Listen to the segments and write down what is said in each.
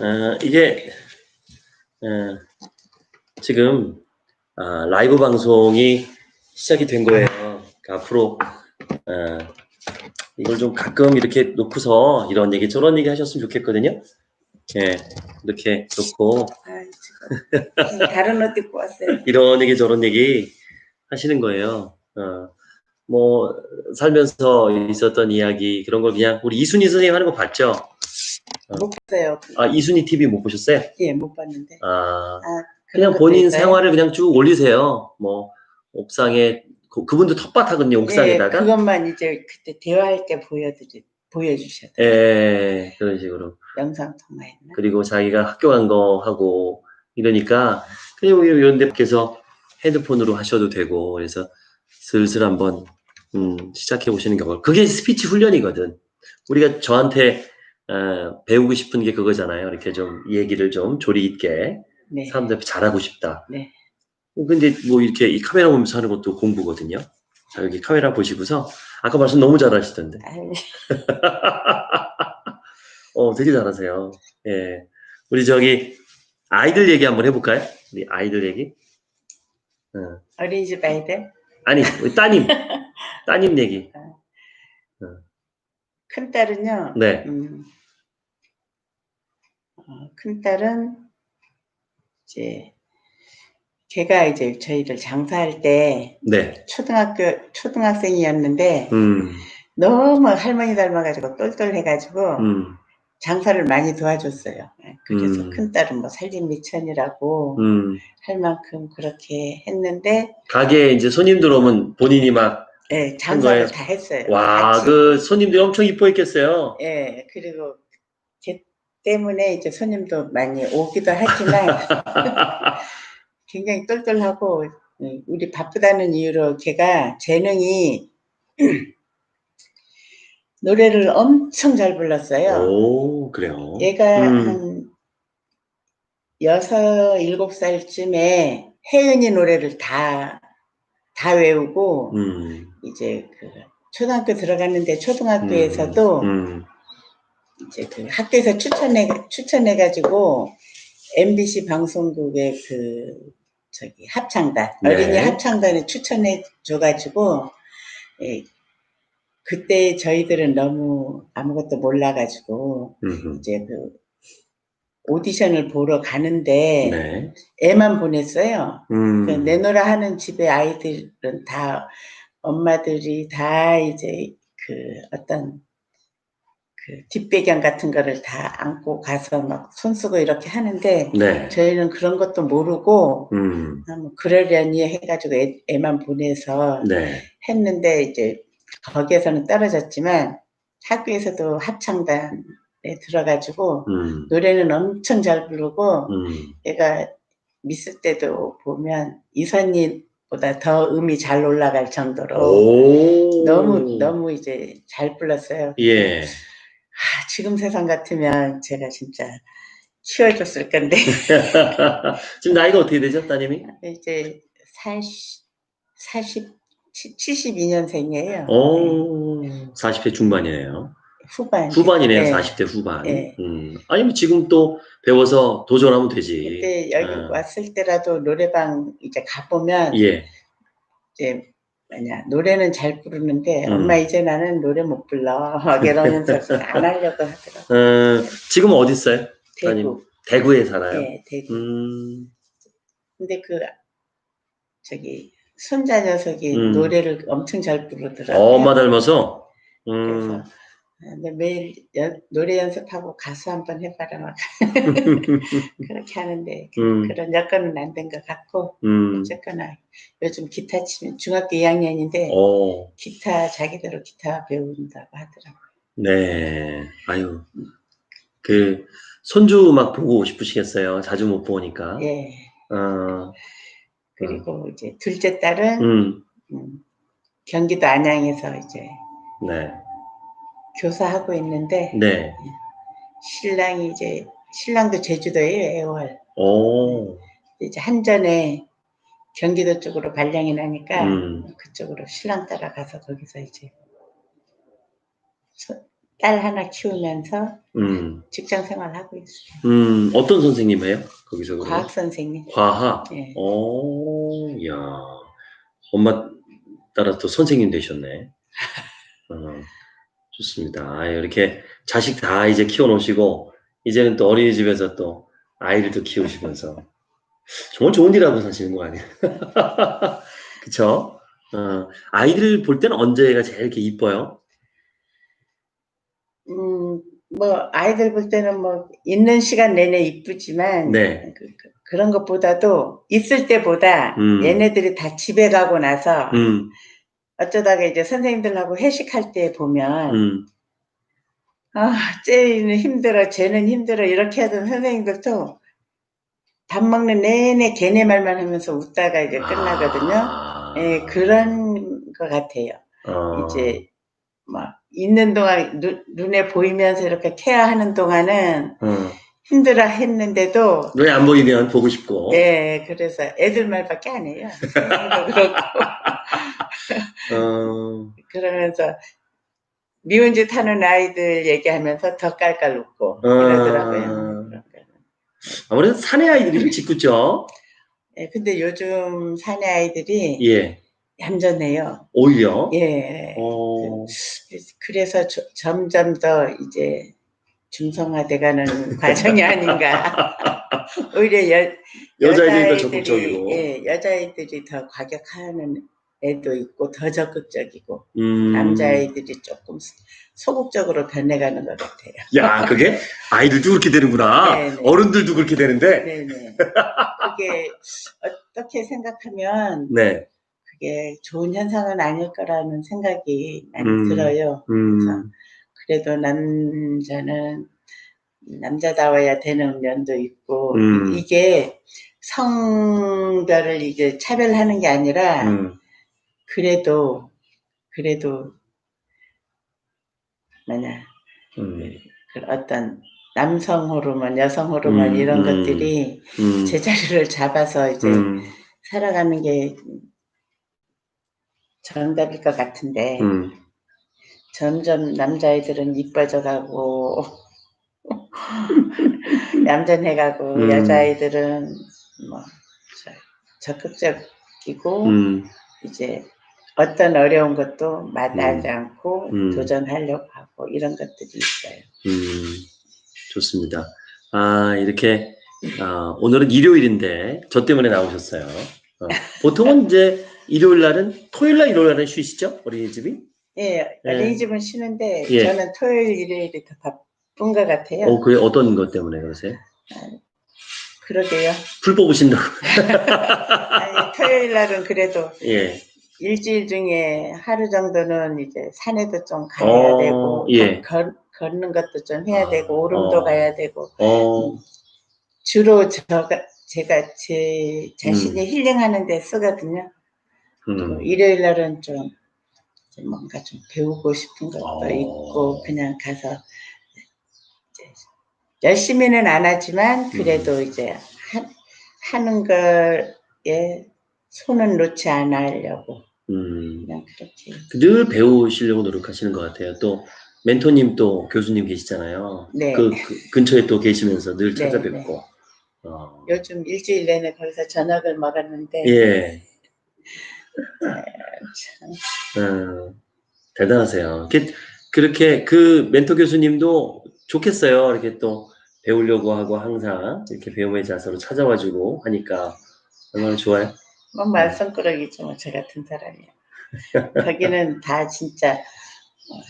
어, 이게 어, 지금 아, 라이브 방송이 시작이 된 거예요. 그러니까 앞으로 어, 이걸 좀 가끔 이렇게 놓고서 이런 얘기 저런 얘기 하셨으면 좋겠거든요. 예, 이렇게 놓고 아, 다른 옷 입고 왔어요. 이런 얘기 저런 얘기 하시는 거예요. 어, 뭐 살면서 있었던 이야기 그런 걸 그냥 우리 이순희 선생님 하는 거 봤죠? 못 봤어요. 아 이순희 TV 못 보셨어요? 예, 못 봤는데. 아 아, 그냥 것도 본인 있어요? 생활을 그냥 쭉 올리세요. 뭐 옥상에 그, 그분도 텃밭하거든요. 옥상에다가. 예, 그것만 이제 그때 대화할 때 보여드리 보여주셨어요. 예, 그런 식으로. 영상 통화했나? 그리고 자기가 학교 간 거 하고 이러니까 그냥 이런 데께서 헤드폰으로 하셔도 되고 그래서 슬슬 한번 음, 시작해 보시는 경우 그게 스피치 훈련이거든. 우리가 저한테 어, 배우고 싶은 게 그거잖아요. 이렇게 좀 얘기를 좀 조리 있게 네. 사람들 앞에 잘하고 싶다. 네. 근데 뭐 이렇게 이 카메라 보면서 하는 것도 공부거든요. 자, 여기 카메라 보시고서 아까 말씀 너무 잘하시던데. 아유, 어, 되게 잘하세요. 예. 우리 저기 아이들 얘기 한번 해볼까요? 우리 아이들 얘기? 어. 어린이집 아이들 아니, 우리 따님. 따님 얘기. 큰 딸은요. 네. 음, 어, 큰 딸은 이제 걔가 이제 저희들 장사할 때 네. 초등학교 초등학생이었는데 음, 너무 할머니 닮아가지고 똘똘해가지고 음, 장사를 많이 도와줬어요. 예, 그래서 음. 큰 딸은 뭐 살림 미천이라고 음. 할 만큼 그렇게 했는데 가게에 이제 손님들 오면 본인이 막, 예, 거예요? 장사를 다 했어요. 와, 같이. 그 손님들이 엄청 이뻐했겠어요. 예, 그리고 걔 때문에 이제 손님도 많이 오기도 하지만 굉장히 똘똘하고 예, 우리 바쁘다는 이유로 걔가 재능이 노래를 엄청 잘 불렀어요. 오, 그래요. 얘가 음. 한 여섯 일곱 살쯤에 혜은이 노래를 다, 다 외우고 음. 이제 그 초등학교 들어갔는데 초등학교에서도 음. 이제 그 학교에서 추천해 추천해 가지고 MBC 방송국의 그 저기 합창단 네. 어린이 합창단에 추천해 줘가지고 예, 그때 저희들은 너무 아무것도 몰라가지고 음. 이제 그 오디션을 보러 가는데 네. 애만 보냈어요. 음. 그 내노라 하는 집의 아이들은 다 엄마들이 다 이제 그 어떤 그 뒷배경 같은 거를 다 안고 가서 막 손쓰고 이렇게 하는데 네. 저희는 그런 것도 모르고 음. 아, 뭐 그러려니 해가지고 애, 애만 보내서 네. 했는데 이제 거기에서는 떨어졌지만 학교에서도 합창단에 들어가지고 음. 노래는 엄청 잘 부르고 음. 얘가 미스 때도 보면 이선희 보다 더 음이 잘 올라갈 정도로 오. 너무 너무 이제 잘 불렀어요. 예. 아, 지금 세상 같으면 제가 진짜 키워줬을 건데 지금 나이가 어떻게 되죠, 따님이? 이제 40, 40 72년생이에요. 오, 40대 중반이네요. 후반. 후반이네요, 네. 40대 후반. 네. 음. 아니면 지금 또 배워서 도전하면 되지. 그때 여기 어. 왔을 때라도 노래방 이제 가보면 예. 이제 뭐냐 노래는 잘 부르는데 음. 엄마 이제 나는 노래 못 불러 막 이러면서 안 하려고 하더라고. 어, 지금은 어디 있어요? 대구. 대구에 살아요. 네, 대구. 음, 근데 그 저기 손자 녀석이 음. 노래를 엄청 잘 부르더라고요. 어, 엄마 닮아서. 그래서 음. 근데 매일 연- 노래 연습하고 가수 한번 해봐라 막 그렇게 하는데 음, 그런 여건은 안 된 것 같고 음. 어쨌거나 요즘 기타 치면 중학교 2학년인데 어, 기타 자기대로 기타 배운다고 하더라고요. 네. 아유. 그, 손주 막 보고 싶으시겠어요. 자주 못 보니까. 예. 어, 그리고 이제 둘째 딸은 음, 음, 경기도 안양에서 이제 네. 교사하고 있는데 네. 신랑이 이제 신랑도 제주도예요 애월 오, 이제 한전에 경기도 쪽으로 발령이 나니까 음. 그쪽으로 신랑 따라 가서 거기서 이제 소- 딸 하나 키우면서 음, 직장 생활 하고 있어요. 음, 어떤 선생님이에요? 거기서 그러면? 과학 선생님. 과학. 예. 오, 야, 엄마 따라 또 선생님 되셨네. 어, 좋습니다. 아, 이렇게 자식 다 이제 키워놓으시고, 이제는 또 어린이집에서 또 아이를 또 키우시면서, 정말 좋은 일 하고 사시는 거 아니에요? 그쵸? 어, 아이들 볼 때는 언제가 제일 이렇게 이뻐요? 음, 뭐 아이들 볼 때는 뭐 있는 시간 내내 이쁘지만 네. 그, 런 것보다도 있을 때보다 음. 얘네들이 다 집에 가고 나서 음, 어쩌다가 이제 선생님들하고 회식할 때 보면 음, 아, 쟤는 힘들어, 쟤는 힘들어 이렇게 하던 선생님들도 밥 먹는 내내 걔네 말만 하면서 웃다가 이제 끝나거든요. 아, 예, 그런 것 같아요. 어, 이제 막 있는 동안 눈, 눈에 보이면서 이렇게 케어하는 동안은 어. 힘들어 했는데도 눈에 안 보이면 보고 싶고, 예, 그래서 애들 말밖에 안 해요. 그렇고 어, 그러면서 미운 짓 하는 아이들 얘기하면서 더 깔깔 웃고 아. 이러더라고요. 그런 거는. 아무래도 사내 아이들이 좀 짓궂죠? 예, 근데 요즘 사내 아이들이 예, 얌전해요. 오히려. 예. 어, 그래서 저- 점점 더 이제 중성화돼가는 과정이 아닌가. 오히려 여, 여자애들이 더 적극적이고. 예, 여자아이들이 더 과격하는 애도 있고 더 적극적이고 음, 남자아이들이 조금 소극적으로 변해가는 것 같아요. 야, 그게 아이들도 그렇게 되는구나. 네, 네. 어른들도 그렇게 되는데. 네네. 그게 어떻게 생각하면 네. 그게 좋은 현상은 아닐 거라는 생각이 많이 음. 들어요. 음, 그래 도 남자는 남자다워야 되는 면도 있고 음. 이게 성별을 이제 차별하는 게 아니라 음, 그래도 그래도 뭐냐 음, 그 어떤 남성 호르몬, 여성 호르몬 음, 이런 음. 것들이 음, 제자리를 잡아서 이제 음, 살아가는 게 정답일 것 같은데 음. 점점 남자애들은 이뻐져 가고 얌전해가고 음. 여자아이들은 뭐 저- 적극적이고 음, 이제 어떤 어려운 것도 마다하지 음. 않고 음. 도전하려고 하고 이런 것들이 있어요. 음, 좋습니다. 아, 이렇게, 아, 오늘은 일요일인데, 저 때문에 나오셨어요. 어, 보통은 이제 일요일 날은, 토요일 날, 일요일 날은 쉬시죠? 어린이집이? 예, 어린이 집은 쉬는데 예. 저는 토요일 일요일이 더 바쁜 것 같아요. 어, 그게 어떤 것 때문에 그러세요? 그러게요. 풀 뽑으신다고. 아니, 토요일 날은 그래도 예. 일주일 중에 하루 정도는 이제 산에도 좀 가야 어, 되고 예. 걸, 걷는 것도 좀 해야 아, 되고 오름도 어. 가야 되고 어, 주로 저가 제가 제 자신이 힐링하는 데 쓰거든요. 음, 일요일 날은 좀, 좀 뭔가 좀 배우고 싶은 것도 어. 있고 그냥 가서 열심히는 안 하지만 그래도 음. 이제 하, 하는 거에 손은 놓지 않으려고 음. 그냥 그렇게 늘 배우시려고 노력하시는 것 같아요. 또, 멘토님 또 교수님 계시잖아요. 네. 그, 그 근처에 또 계시면서 늘 네, 찾아뵙고. 어. 요즘 일주일 내내 거기서 저녁을 먹었는데 예. 참, 음, 대단하세요. 그렇게 그 멘토 교수님도 좋겠어요. 이렇게 또 배우려고 하고 항상 이렇게 배움의 자세로 찾아와주고 하니까 얼마나 좋아요. 뭐 말썽꾸러기죠 뭐 저 같은 사람이요. 거기는 다 진짜 어,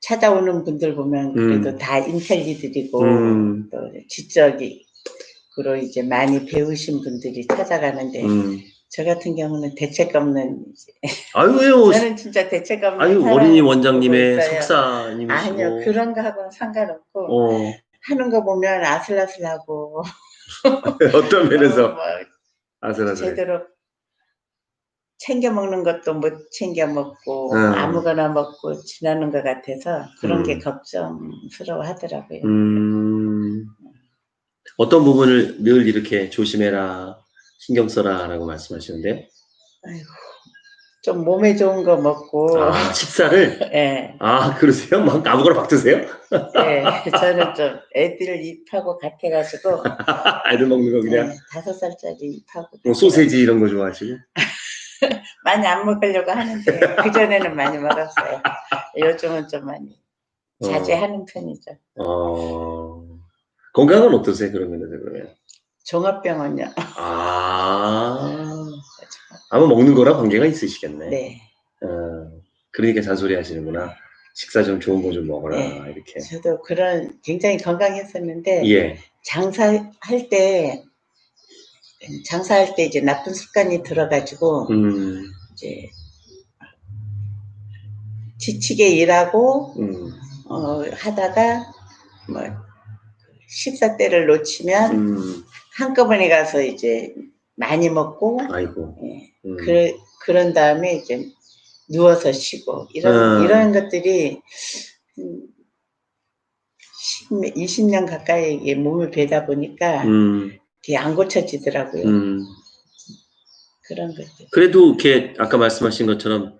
찾아오는 분들 보면 그래도 음. 다 인텔리들이고 음, 또 지적이로 이제 많이 배우신 분들이 찾아가는데 음. 저 같은 경우는 대책 없는 이제 아유, 왜요? 저는 진짜 대책 없는 아유, 어린이 원장님의 있어요. 석사님이시고. 아니요 그런 거 하고는 상관없고 어, 하는 거 보면 아슬아슬하고 어떤 면에서 어, 뭐 아슬아슬. 제대로 챙겨 먹는 것도 못 챙겨 먹고 음. 아무거나 먹고 지나는 것 같아서 그런 음. 게 걱정스러워 하더라고요. 음, 어떤 부분을 늘 이렇게 조심해라, 신경 써라 라고 말씀하시는데요. 아이고, 좀 몸에 좋은 거 먹고 아, 식사를? 예, 아, 그러세요? 막 아무거나 막 드세요? 예, 저는 좀 애들 입하고 같아가지고 애들 먹는 거 그냥. 예, 다섯 살짜리 입하고 뭐 소세지 이런 거 좋아하시고? 많이 안 먹으려고 하는데 그 전에는 많이 먹었어요. 요즘은 좀 많이 자제하는 편이죠. 어, 건강은 어떠세요? 그러면은, 그러면? 종합병원요. 아, 아마 먹는 거랑 관계가 있으시겠네. 네, 어, 그러니까 잔소리 하시는구나. 식사 좀 좋은 거 좀 먹어라. 네. 이렇게. 저도 그런 굉장히 건강했었는데 예. 장사할 때 장사할 때 이제 나쁜 습관이 들어가지고 음, 이제 지치게 일하고 음, 어, 하다가 뭐 식사 때를 놓치면 음, 한꺼번에 가서 이제 많이 먹고 아이고. 예, 음, 그 그런 다음에 이제 누워서 쉬고 이런 음. 이런 것들이 음, 10, 20년 가까이 이게 몸을 베다 보니까 음, 이게 안 고쳐지더라고요. 음. 그런 것들. 그래도 이렇게 아까 말씀하신 것처럼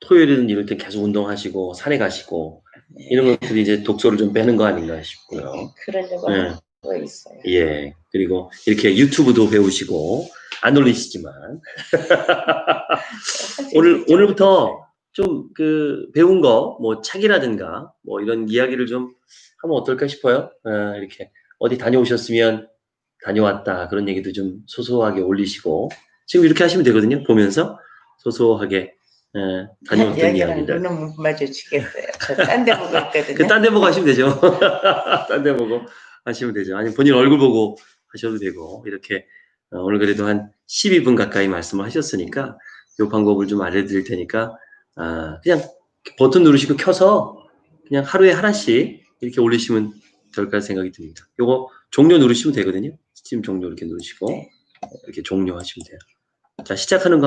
토요일은 이럴 때 계속 운동하시고 산에 가시고 네. 이런 것들이 이제 독소를 좀 빼는 거 아닌가 싶고요. 그러려고 네. 있어요. 예. 그리고 이렇게 유튜브도 배우시고 안 올리시지만 오늘 오늘부터 좀 그 배운 거 뭐 책이라든가 뭐 이런 이야기를 좀 하면 어떨까 싶어요. 아, 이렇게 어디 다녀오셨으면 다녀왔다 그런 얘기도 좀 소소하게 올리시고 지금 이렇게 하시면 되거든요. 보면서 소소하게 예, 다녀왔던 이야기들. 눈은 못 마주치겠어요. 저 딴 데 보고 있거든요. 그 딴 데 보고 하시면 되죠. 딴 데 보고 하시면 되죠. 아니 본인 얼굴 보고 하셔도 되고 이렇게 어, 오늘 그래도 한 12분 가까이 말씀을 하셨으니까 이 방법을 좀 알려드릴 테니까 아, 그냥 버튼 누르시고 켜서 그냥 하루에 하나씩 이렇게 올리시면 될까 생각이 듭니다. 요거 종료 누르시면 되거든요. 스팀 종료 이렇게 누르시고 네. 이렇게 종료하시면 돼요. 자 시작하는 거